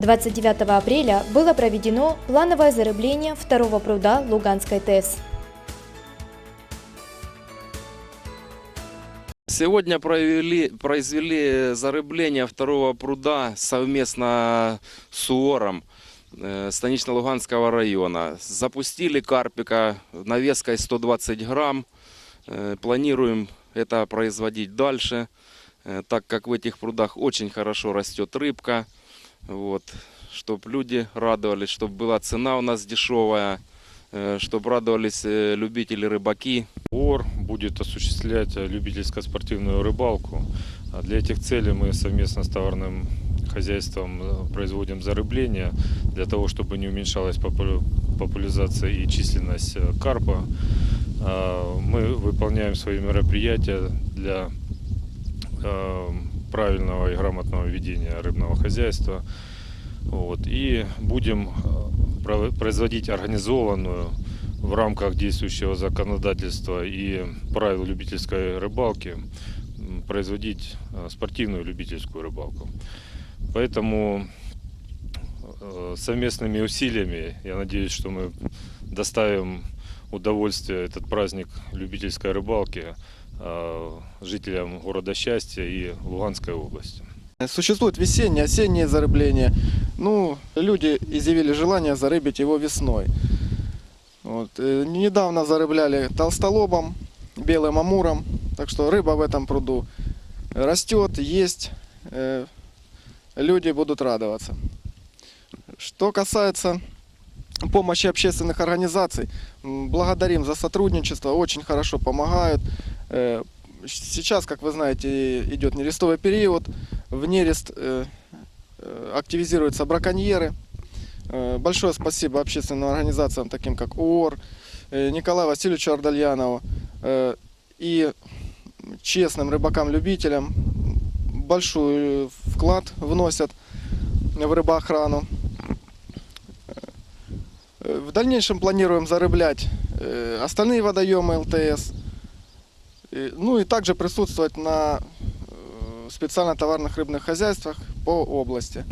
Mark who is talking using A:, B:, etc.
A: 29 апреля было проведено плановое зарыбление второго пруда Луганской ТЭС.
B: Сегодня провели, произвели зарыбление второго пруда совместно с УОРом э, Станично-Луганского района. Запустили карпика навеской 120 грамм. Э, Планируем это производить дальше, э, так как в этих прудах очень хорошо растет рыбка. Вот, чтобы люди радовались, чтобы была цена у нас дешевая, чтобы радовались э, любители рыбаки.
C: ОР будет осуществлять э, любительско-спортивную рыбалку. А Для этих целей мы совместно с товарным хозяйством э, производим зарыбление для того, чтобы не уменьшалась попу- популяризация и численность э, карпа. А, Мы выполняем свои мероприятия для э, правильного и грамотного ведения рыбного хозяйства. Вот. И будем э, про- производить организованную в рамках действующего законодательства и правил любительской рыбалки производить э, спортивную любительскую рыбалку. Поэтому э, совместными усилиями, я надеюсь, что мы доставим удовольствие этот праздник любительской рыбалки э, жителям города Счастья и Луганской области.
D: Существует весеннее, осеннее зарыбление. Ну, люди изъявили желание зарыбить его весной. Вот. э, Недавно зарыбляли толстолобом, белым амуром. Так что рыба в этом пруду растет, есть. э, Люди будут радоваться. Что касается помощи общественных организаций, благодарим за сотрудничество, очень хорошо помогают. Э, Сейчас, как вы знаете, идет нерестовый период, в нерест э, э, активизируются браконьеры. Большое спасибо общественным организациям, таким как ООР, Николаю Васильевичу Ардальянову и честным рыбакам-любителям. Большой вклад вносят в рыбоохрану. Э, В дальнейшем планируем зарыблять э, остальные водоемы ЛТС. Э, Ну и также присутствовать на специально товарных рыбных хозяйствах по области.